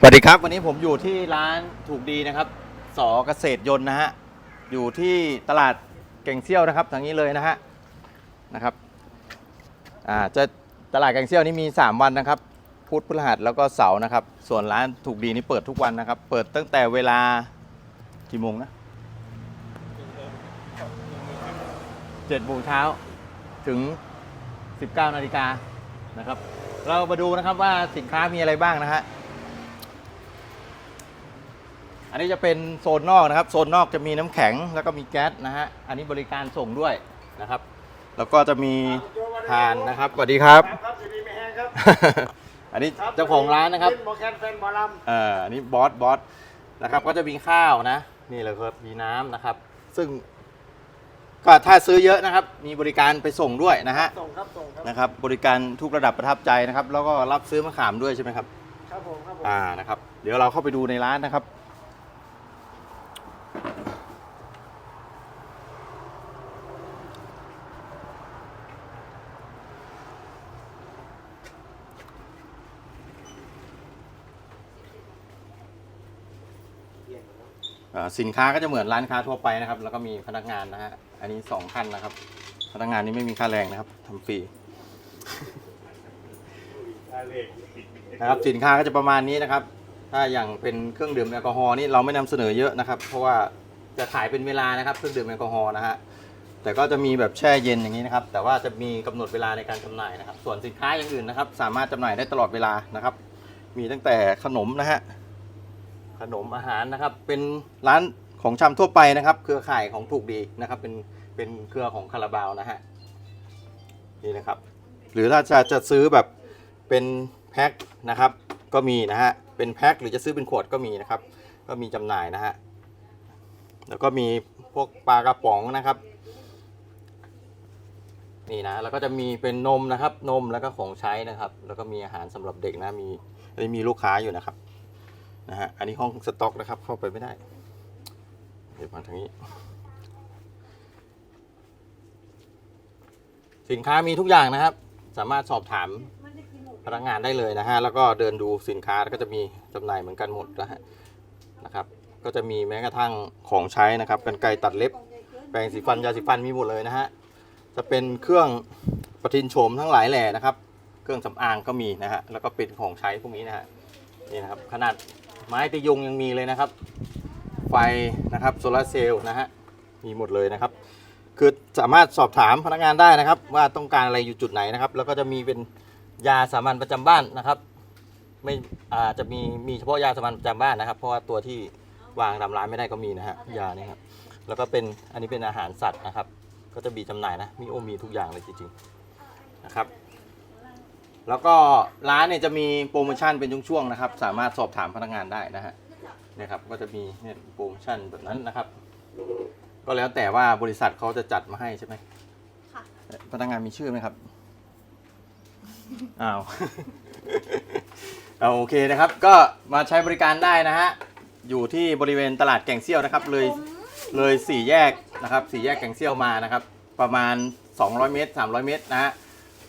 สวัสดีครับ วันนี้ผมอยู่ที่ร้านถูกดีนะครับ สอเกษตรยนต์นะฮะ อยู่ที่ตลาดเก่งเซี่ยวนะครับทางนี้เลยนะฮะนะครับอ่าจะตลาดเก่งเซี่ยวนี่มี 3 วันนะครับ พุธพฤหัสแล้วก็เสาร์นะครับ ส่วนร้านถูกดีนี่เปิดทุกวันนะครับ เปิดตั้งแต่เวลากี่โมงนะเจ็ดโมงเช้าถึง 19นาฬิกานะครับ เรามาดูนะครับว่าสินค้ามีอะไรบ้างนะฮะ อันนี้จะเป็นโซนนอกนะครับ โซนนอกจะมีน้ำแข็งแล้วก็มีแก๊สนะฮะ อันนี้บริการส่งด้วยนะครับ แล้วก็จะมีทานนะครับสวัสดีครับ ครับครับอยู่ดีไม่แห้งครับ อันนี้ครับเจ้าของร้านนะครับเป็นหมอแคนแฟนหมอลเอ่ออันนี้บอสบอสนะครับ ก็จะมีข้าวนะ นี่เลยครับมีน้ำนะครับ ซึ่งก็ถ้าซื้อเยอะนะครับ มีบริการไปส่งด้วยนะฮะำส่งครับ ส่งครับ นะครับ บริการทุกระดับประทับใจนะครับ แล้วก็รับซื้อมะขามด้วยใช่ไหมครับ ครับผม ครับผม อ่า นะครับ เดี๋ยวเราเข้าไปดูในร้านนะครับ สินค้าก็จะเหมือนร้านค้าทั่วไปนะครับ แล้วก็มีพนักงานนะฮะอันนี้สองขั้นนะครับ พนักงานนี้ไม่มีค่าแรงนะครับทำฟรีนะครับสินค้าก็จะประมาณนี้นะครับ ถ้าอย่างเป็นเครื่องดื่มแอลกอฮอล์นี่เราไม่นำเสนอเยอะนะครับ เพราะว่าจะขายเป็นเวลานะครับเครื่องดื่มแอลกอฮอล์นะฮะแต่ก็จะมีแบบแช่เย็นอย่างนี้นะครับ แต่ว่าจะมีกำหนดเวลาในการจำหน่ายนะครับ ส่วนสินค้าอย่างอื่นนะครับ สามารถจำหน่ายได้ตลอดเวลานะครับ มีตั้งแต่ขนมนะฮะ ขนมอาหารนะครับ เป็นร้านของชำทั่วไปนะครับ เครือข่ายของถูกดีนะครับ เป็นเป็นเครือของคาราบาวนะฮะนี่นะครับ หรือถ้าจะจะซื้อแบบเป็นแพ็คนะครับ ก็มีนะฮะเป็นแพ็คหรือจะซื้อเป็นขวดก็มีนะครับ ก็มีจำหน่ายนะฮะแล้วก็มีพวกปลากระป๋องนะครับนี่นะแล้วก็จะมีเป็นนมนะครับนมแล้วก็ของใช้นะครับ แล้วก็มีอาหารสำหรับเด็กนะมีอันนี้มีลูกค้าอยู่นะครับ นะฮะ อันนี้ห้องสต็อกนะครับ เข้าไปไม่ได้ เดี๋ยวมาทางนี้ สินค้ามีทุกอย่างนะครับ สามารถสอบถามพนักงานได้เลยนะฮะ แล้วก็เดินดูสินค้าก็จะมีจำหน่ายเหมือนกันหมดนะฮะ นะครับ ก็จะมีแม้กระทั่งของใช้นะครับกันไกรตัดเล็บ แปรงสีฟัน ยาสีฟัน มีหมดเลยนะฮะ จะเป็นเครื่องประทินโฉมทั้งหลายแหล่นะครับ เครื่องสำอางก็มีนะฮะ แล้วก็เป็นของใช้พวกนี้นะฮะ นี่นะครับ ขนาด ไม้ตียุงยังมีเลยนะครับ ไฟนะครับโซลาร์เซลล์นะฮะมีหมดเลยนะครับ คือสามารถสอบถามพนักงานได้นะครับ ว่าต้องการอะไรอยู่จุดไหนนะครับ แล้วก็จะมีเป็นยาสามัญประจำบ้านนะครับไม่อาจจะมีมีเฉพาะยาสามัญประจำบ้านนะครับ เพราะว่าตัวที่วางตามร้านไม่ได้ก็มีนะฮะยาเนี่ยครับแล้วก็เป็นอันนี้เป็นอาหารสัตว์นะครับ ก็จะมีจำหน่ายนะมีโอมีทุกอย่างเลยจริงๆนะครับ แล้วก็ร้านเนี่ยจะมีโปรโมชั่นเป็นช่วงๆนะครับ สามารถสอบถามพนักงานได้นะฮะเนี่ยครับก็จะมีเนี่ยโปรโมชั่นแบบนั้นนะครับ ก็แล้วแต่ว่าบริษัทเขาจะจัดมาให้ใช่ไหมค่ะ พนักงานมีชื่อไหมครับ อ้าว เอาโอเคนะครับ ก็มาใช้บริการได้นะฮะ อยู่ที่บริเวณตลาดแก่งเซี่ยวนะครับ เลยเลยสี่แยกนะครับสี่แยกแก่งเซี่ยวมานะครับ ประมาณ 200 เมตร 300 เมตรนะฮะ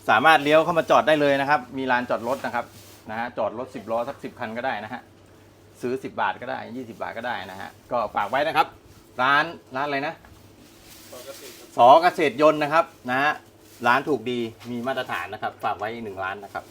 สามารถเลี้ยวเข้ามาจอดได้เลยนะครับ มีลานจอดรถนะครับนะฮะจอดรถ 10ล้อสัก10 คันก็ได้นะฮะซื้อ 10 บาทก็ได้ 20 บาทก็ได้นะฮะก็ฝากไว้นะครับ ร้านร้านอะไรนะสอเกษตรยนต์นะครับนะฮะร้านถูกดีมีมาตรฐานนะครับ ฝากไว้อีกหนึ่งร้านนะครับ